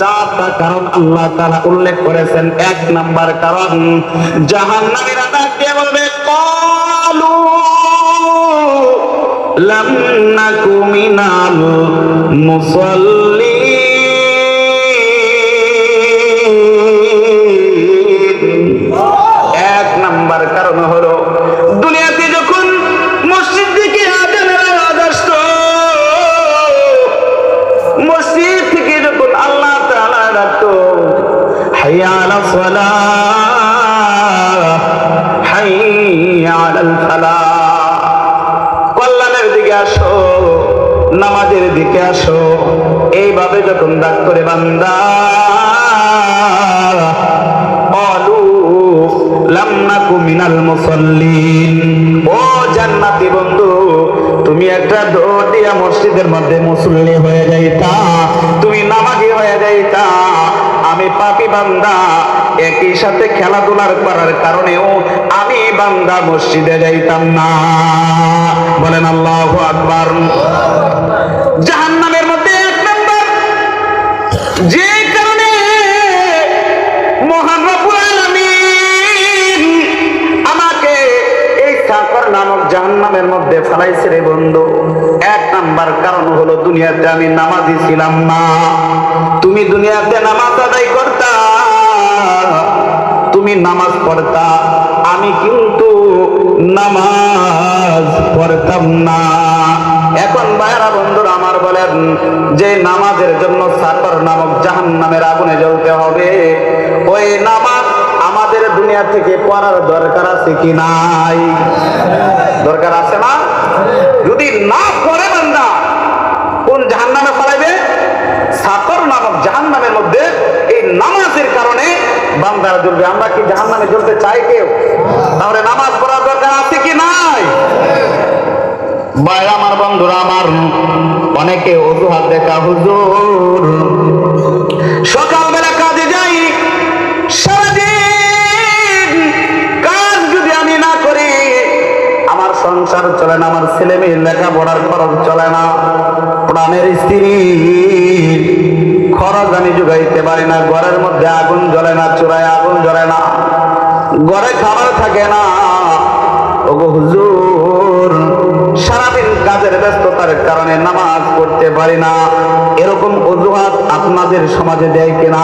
চারটা কারণ আল্লাহ তাআলা উল্লেখ করেছেন, এক নাম্বার কারণ মিনাল মুসাল্লিন। এক নাম্বার কারণ হলো দুনিয়াতে কল্যাণের দিকে আসো, নামাজের দিকে আসো, এইভাবে যখন ডাক করে বান্দা মিনাল মুসাল্লিন। ও জান্নাতি বন্ধু, তুমি একটা দৌড় দিয়া মসজিদের মধ্যে মুসল্লি হয়ে যাইতা, তুমি নামাজি হয়ে যাইতা। পাপি বান্দা, একই সাথে খেলাধুলার করার কারণেও আমি বান্দা মসজিদে যাইতাম না। বলেন আল্লাহ আকবার। জাহান্নামের মধ্যে এক নম্বর, যে নামক জাহান্নামের মধ্যে ফেলাইছে রে বন্ধু। এক নাম্বার কারণ হলো দুনিয়াতে আমি নামাজি ছিলাম না। তুমি দুনিয়াতে নামাজ আদায় করতা, তুমি নামাজ পড়তা। আমি কিন্তু নামাজ পড়তাম না। এখন বাইরা বন্ধুরা আমার বলেন, যে নামাজের জন্য সাকর নামক জাহান নামের আগুনে জ্বলতে হবে, ওই নামাজ দুনিয়া থেকে পড়ার দরকার আছে কি নাই? দরকার আছে না? যদি না পড়ে বান্দা, কোন জাহান নামে ফলাইবে সাকর নামক জাহান নামের মধ্যে এই নামাজের কারণে বান্দারা জ্বলবে। আমরা কি জাহান নামে জ্বলতে চাই কেউ? তাহলে নামাজ পড়ার দরকার আছে কি নাই? ভাই, আমার বন্ধুরা, আমার অনেকে অজুহাত দেখা, হুজুর সংসার চলে না, আমার ছেলে মেয়ের লেখাপড়ার খরচ চলে না। প্রাণের স্ত্রী, খরচ আমি যোগাইতে পারি না, ঘরের মধ্যে আগুন জ্বলে না, চূড়ায় আগুন জ্বলে না, ঘরে খাবার থাকে না। ওগো হুজুর, সারাদিন কাজের ব্যস্ততার কারণে নামাজ পড়তে পারি না। এরকম অজুহাত আপনাদের সমাজে দেয় কিনা?